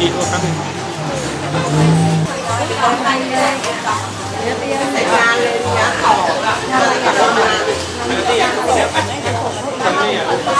อีกครั้งหนึ่งไม่ได้ตัดเชื้อ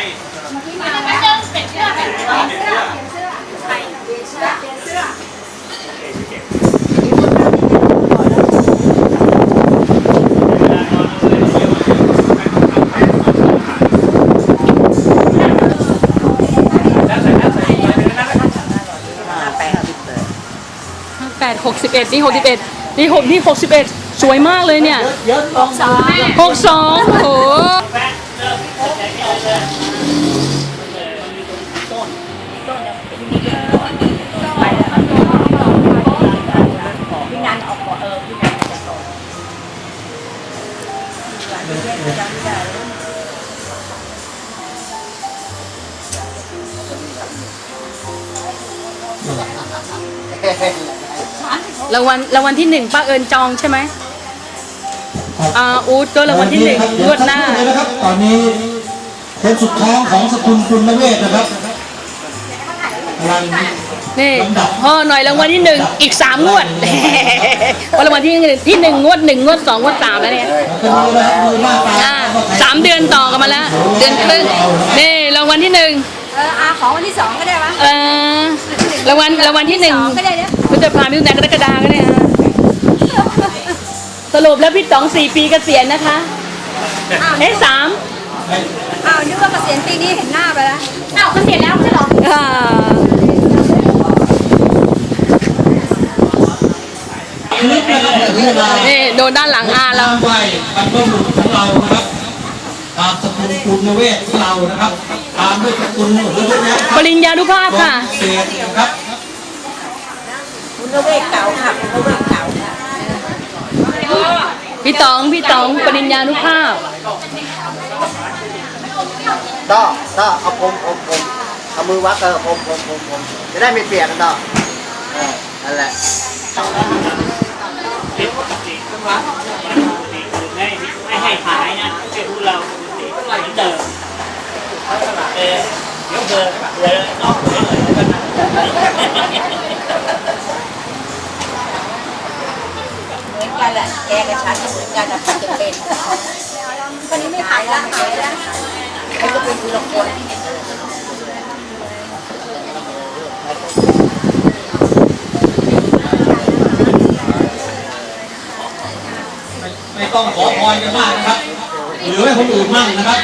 หกสิบเอ็ดนี่หกสิบเอ็ดนี่หกนี่หกสิบเอ็ดสวยมากเลยเนี่ยหกสองโอ้โห รางวัลรางวัลที่หนึ่งป้าเอิญจองใช่ไหมอ่าอูดก็รางวัลที่หนึ่งงวดหน้าเลยนะครับ ตอนนี้เป็นสุดท้องของสกุลคุณเวศนะครับกำลัง นี่พ่อหน่อยรางวัลที่หนึ่งอีกสามงวดเพราะรางวัลที่หนึ่งที่หนึ่งงวดหนึ่งงวดสองงวดสามแล้วเนี่ยจะดูนะครับดูหน้าตาอ่าสามเดือนต่อกันมาแล้ว เดือนครึ่งนี่รางวัลที่หนึ่งเอออาของวันที่สองก็ได้ปะเออรางวัลรางวัลที่หนึ่ง สองก็ได้เนี่ย พฤษภาคมมิถุนายนกรกฎาก็ได้อะสรุปแล้วพี่ต๋องสี่ปีเกษียณนะคะอ้าวเอ๊ะสามอ้าวนึกว่าเกษียณปีนี้เห็นหน้าไปแล้วอ้าวเกษียณแล้วใช่หรออ่าคลิปนะครับเวลานี่โดนด้านหลังอาเราตามไปบรรพบุรุษของเรานะครับตามสกุลคุณเวศของเรานะครับ ตามด้วยสกุลหรือพวกนี้ปริญญานุภาพค่ะเศษนะครับ คุณเวกเก่าค่ะคุณเวกเก่าค่ะพี่ต๋อง พี่ต๋อง ปริญญานุภาพต่อต่อเอาผมผมผมเอามือวัดเออผมผมผมผมจะได้ไม่เปียกกันต่อเออนั่นแหละเป็นปกติต้องรักปกติคือไม่ไม่ให้หายนะให้พวกเราปกติเหมือนเดิมเออเดี๋ยวเบอร์เบอร์นอกเบอร์เลยแล้วกันนะ เหมือน กันแหละแกกับฉันเหมือนกันนะจะเป็นวันนี้ไม่ขายแล้วหายแล้วมันก็เป็นทีละคนไม่ต้องขอพรกันมากนะครับ หรือให้คนอื่นมั่งนะครับ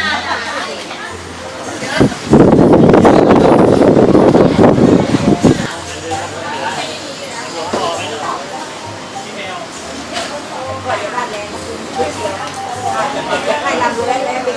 ให้รำรู้แล้วแล้วเป็นคนที่มา